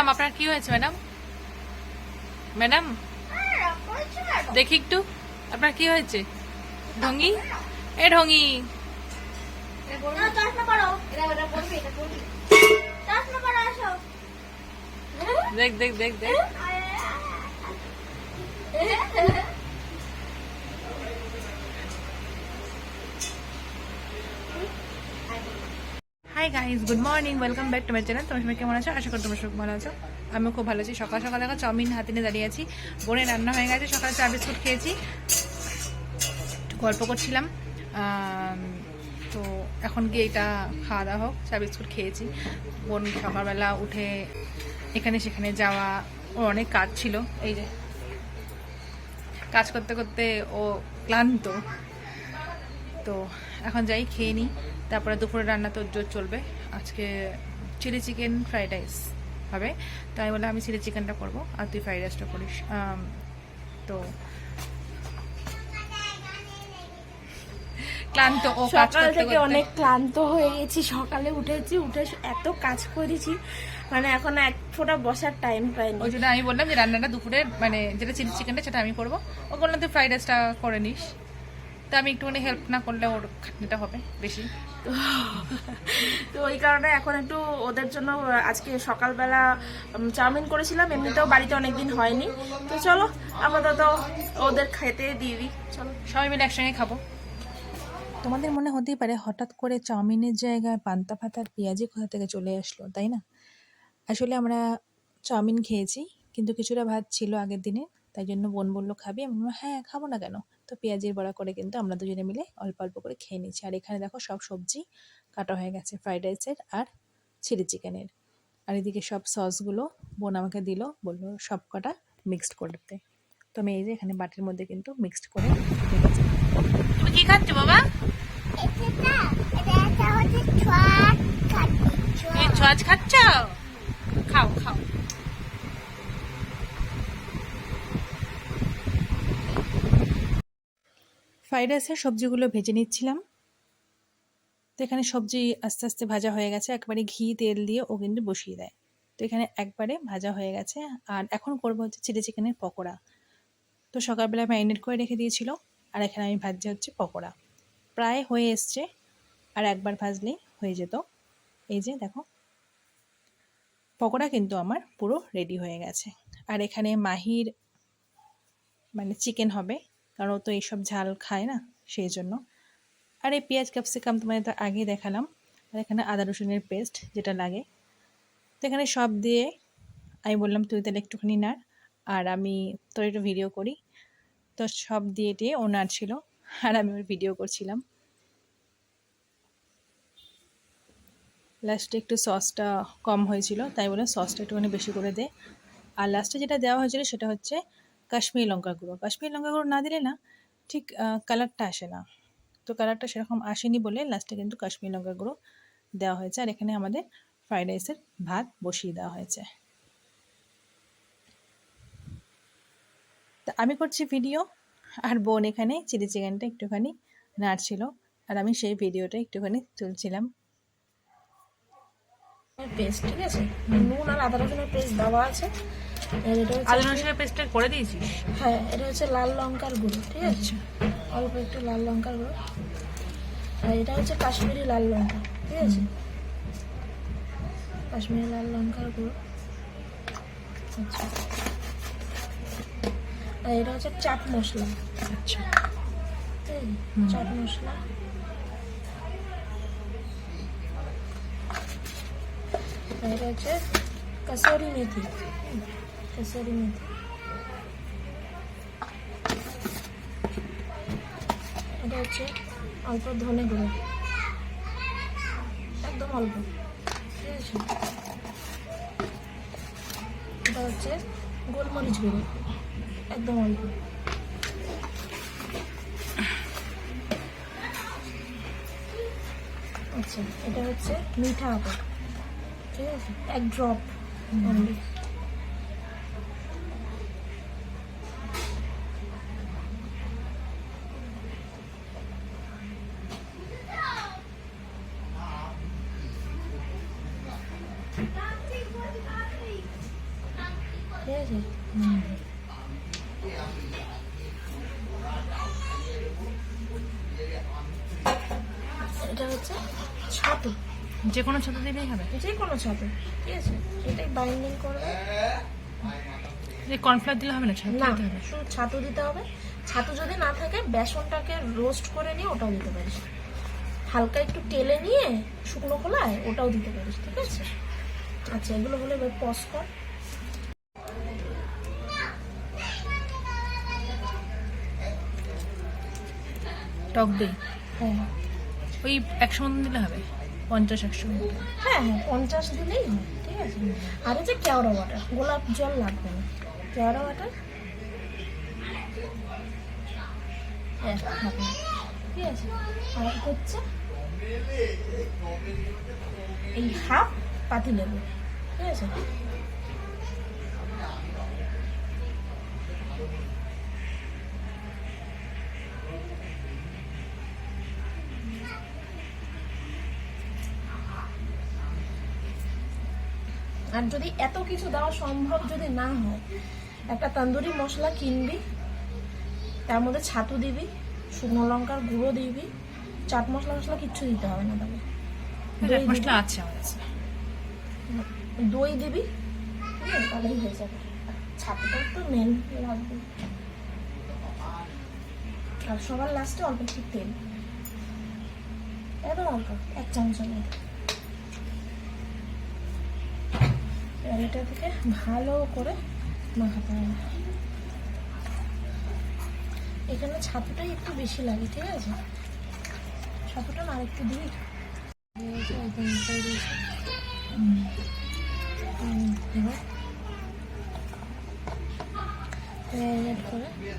Madam, আপনার কি হয়েছে, ম্যাডাম? ম্যাডাম? দেখি একটু। আপনার কি হয়েছে? ঢঙ্গি? এ ঢঙ্গি। দেখ দেখ দেখ দেখ। Hi guys good morning welcome back to my channel তোমার সবাই কেমন আছো? আশা করি তোমার সব ভালো আছো। আমিও খুব ভালো আছি। সকাল সকাল দেখো, চাউমিন হাতে নিয়ে দাঁড়িয়ে আছি। বোনে রান্না হয়ে গেছে। সকালে চা, বিস্কুট খেয়েছি। গল্প করছিলাম। তো এখন গিয়ে এটা খাওয়া দাওয়া হোক, চা, বিস্কুট খেয়েছি। বোন সকালবেলা উঠে এখানে সেখানে যাওয়া, ওর অনেক কাজ ছিল। এই যে কাজ করতে করতে ও ক্লান্ত। তো এখন যাই খেয়ে নিই। তারপরে দুপুরে রান্না তোর জোর চলবে। আজকে চিলি চিকেন ফ্রাইড রাইস হবে। তো আমি বললাম আমি চিলি চিকেনটা করব আর তুই ফ্রাইড রাইসটা করিস। তো ক্লান্ত ও সকাল থেকে অনেক ক্লান্ত হয়ে গেছি। সকালে উঠেছি উঠে এত কাজ করেছি মানে এখন এক ফোঁটা বসার টাইম পাইনি। ওই জন্য আমি বললাম যে রান্নাটা দুপুরে মানে যেটা চিলি চিকেনটা সেটা আমি করব। ও বললাম তুই ফ্রাইড রাইসটা করে নিস। তো আমি একটুখানি হেল্প না করলে ওর খাটনিটা হবে বেশি। তো তো ওই কারণে এখন একটু ওদের জন্য আজকে সকালবেলা চাউমিন করেছিলাম এমনিতেও বাড়িতে অনেকদিন হয়নি। তো চলো আপাতত ওদের খেতে দিয়ে দিই। চলো। সবাই মিলে একসঙ্গে খাব। তোমাদের মনে হতেই পারে হঠাৎ করে চাউমিনের জায়গায় পান্তা ভাতার পেঁয়াজি কোথা থেকে চলে আসলো তাই না? আসলে আমরা চাউমিন খেয়েছি কিন্তু কিছুটা ভাত ছিল আগের দিনে তাই জন্য বোন বলল খাবি? আমি হ্যাঁ খাব না কেন? তো পেঁয়াজের বড়া করে কিন্তু আমরা দুজনে মিলে অল্প অল্প করে খেয়ে নিচ্ছি। আর এখানে দেখো সব সবজি কাটা হয়ে গেছে ফ্রাইড রাইসের আর চিলি চিকেনের আর এদিকে সব সসগুলো বোন আমাকে দিল বলল সব কটা মিক্সড করতে তো আমি এই যে এখানে বাটির মধ্যে কিন্তু মিক্সড করে তুমি কি খাচ্ছ বাবা? এটা এটা এটা হচ্ছে ছয় খাচ্ছি তুমি ছজ খাচ্ছ খাও খাও ফ্রাইড রাইসের সবজিগুলো ভেজে নিচ্ছিলাম। তো এখানে সবজি আস্তে আস্তে ভাজা হয়ে গেছে, একবারে ঘি, তেল দিয়ে ও কিন্তু বসিয়ে দেয়। তো এখানে একবারে ভাজা হয়ে গেছে। আর এখন করব হচ্ছে চিলি চিকেনের পকোড়া। তো সকালবেলা ম্যারিনেট করে রেখে দিয়েছিল, আর এখানে আমি ভাজছি হচ্ছে পকোড়া। প্রায় হয়ে এসছে, আর একবার ভাজলেই হয়ে যেত। এই যে দেখো, পকোড়া কিন্তু আমার পুরো রেডি হয়ে গেছে। আর এখানে মাহির মানে চিকেন হবে কারণ ও তো এইসব ঝাল খায় না সেই জন্য আর এই পেঁয়াজ ক্যাপসিকাম তোমাদের তো আগেই দেখালাম। আর এখানে আদা রসুনের পেস্ট যেটা লাগে। তো এখানে সব দিয়ে আমি বললাম তুই তাহলে একটুখানি নাড়। আর আমি তোর একটু ভিডিও করি। তো সব দিয়ে দিয়ে ও নাড়ছিল। আর আমি ওর ভিডিও করছিলাম। লাস্টে একটু সসটা কম হয়েছিল, তাই বলে সসটা একটুখানি বেশি করে দে। আর লাস্টে যেটা দেওয়া হয়েছিল সেটা হচ্ছে কাশ্মীরি লঙ্কা গুঁড়ো। কাশ্মীরি লঙ্কা গুঁড়ো না দিলে না ঠিক কালারটা আসে না। তো কালারটা সেরকম আসেনি বলে লাস্টে কিন্তু কাশ্মীরি লঙ্কা গুঁড়ো দেওয়া হয়েছে। আর এখানে আমাদের ফ্রাইড রাইসের ভাত বসিয়ে দেওয়া হয়েছে। তা আমি করছি ভিডিও আর বোন এখানে চিলি চিকেনটা একটুখানি নাড়ছিল, আর আমি সেই ভিডিওটা একটুখানি তুলছিলাম। পেস্ট, ঠিক আছে? নুন আর আদা রসুনের পেস্ট দেওয়া আছে। আদা রসুনের পেস্টটা করে দিয়েছিস হ্যাঁ এটা হচ্ছে লাল লঙ্কার গুঁড়ো ঠিক আছে? অল্প একটু লাল লঙ্কার গুঁড়ো। আর এটা হচ্ছে কাশ্মীরি লাল লঙ্কা ঠিক আছে? কাশ্মীরি লাল লঙ্কার গুঁড়ো। আচ্ছা। আর এটা হচ্ছে চাট মশলা। আচ্ছা। চাট মশলা। এটা হচ্ছে কসুরি মেথি। কসুরি মেথি এটা হচ্ছে অল্প ধনে গুঁড়ো। একদম অল্প। ঠিক আছে? এটা হচ্ছে গোলমরিচ গুঁড়ো। একদম অল্প। আচ্ছা এটা হচ্ছে মিঠা আদা। ঠিক আছে? এক ড্রপ অনলি এটা হচ্ছে ছাতু। যে কোনো ছাতু দিলেই হবে। যে কোনো ছাতু ঠিক আছে? এটাই বাইন্ডিং করবে। যে কর্নফ্লাওয়ার দিলে হবে না? ছাতু দিতে হবে। শুধু ছাতু দিতে হবে। ছাতু যদি না থাকে বেসনটাকে রোস্ট করে নিয়ে ওটাও দিতে পারিস। হালকা একটু তেলে নিয়ে শুকনো খোলায় ওটাও দিতে পারিস ঠিক আছে? আচ্ছা এগুলো হলে এবার পজ কর। টক দই। হ্যাঁ ওই একশো মতন দিলে হবে? পঞ্চাশ, একশো হ্যাঁ হ্যাঁ পঞ্চাশ দিলেই হয় ঠিক আছে। আর যে কেওড়া ওয়াটার, গোলাপ জল লাগবে না। কেওড়া ওয়াটার? হ্যাঁ ঠিক আছে। আর হচ্ছে এই হাফ পাতি লেবু, ঠিক আছে। আর যদি এত কিছু দেওয়া সম্ভব যদি না হয় একটা তন্দুরি মশলা কিনবি তার মধ্যে ছাতু দিবি শুকনো লঙ্কার গুঁড়ো দিবি চাট মশলা মশলা কিচ্ছু দিতে হবে না দই দিবি, মশলা আছে আমার কাছে। দই দিবি তাহলেই হয়ে যাবে। ছাতুটা তো মেন লাগবে। আর সবার লাস্টে অল্প একটু তেল। এত অল্প এক চামচের মতো। এবার এটা থেকে ভালো করে মাখাতে হবে। এখানে ছাতুটাই একটু বেশি লাগে ঠিক আছে? ছাতুটা না আরেকটু দিই।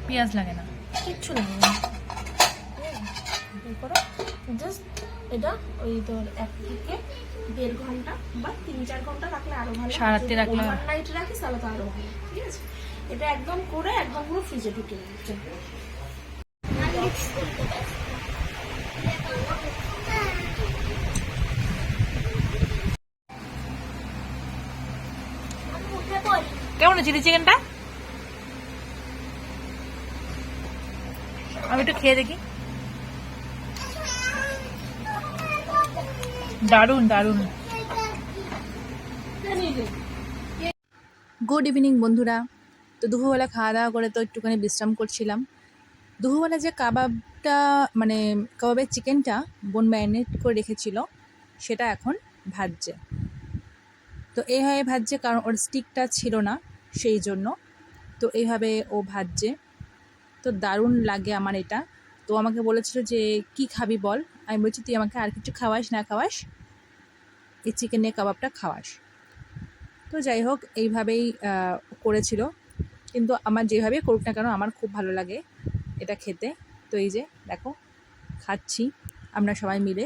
পেঁয়াজ লাগে না। কিচ্ছু লাগে না। এরপরে জাস্ট এটা ওই তোর এক থেকে দেড় ঘণ্টা বা তিন চার ঘণ্টা রাখলে আরও ভালো। সারারাত্রি রাখলে- নাইট রাখিস তাহলে তো আরও ভালো। ঠিক আছে? এটা একদম করে একদম পুরো ফ্রিজে ঢুকে পড়ি কেমন চিলি চিকেনটা? আমি একটু খেয়ে দেখি। দারুণ দারুণ। গুড ইভিনিং বন্ধুরা। তো দুপুরবেলা খাওয়া দাওয়া করে তো একটুখানি বিশ্রাম করছিলাম। দুপুরবেলা যে কাবাবটা মানে কাবাবের চিকেনটা বোন ম্যারিনেট করে রেখেছিল, সেটা এখন ভাজছে। তো এইভাবে ভাজছে, কারণ ওর স্টিকটা ছিল না, সেই জন্য। তো এইভাবে ও ভাজছে। তো দারুণ লাগে আমার এটা। তো আমাকে বলেছিল যে, কি খাবি বল? আমি বলছি, তুই আমাকে আর কিছু খাওয়াস না খাওয়াস, এই চিকেনের কাবাবটা খাওয়াস। তো যাই হোক, এইভাবেই করেছিল। কিন্তু আমার যেভাবে করুক না কেন, আমার খুব ভালো লাগে এটা খেতে। তো এই যে, দেখো, খাচ্ছি আমরা সবাই মিলে।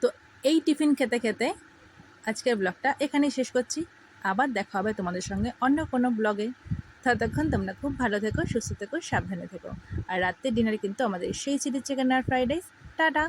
তো এই টিফিন খেতে খেতে আজকের ব্লগটা এখানেই শেষ করছি। আবার দেখা হবে তোমাদের সঙ্গে অন্য কোনো ব্লগে। ততক্ষণ তোমরা খুব ভালো থেকো, সুস্থ থেকো, সাবধানে থেকো। আর রাত্রের ডিনারে কিন্তু আমাদের সেই চিলি চিকেন আর ফ্রাইড রাইস টাটা!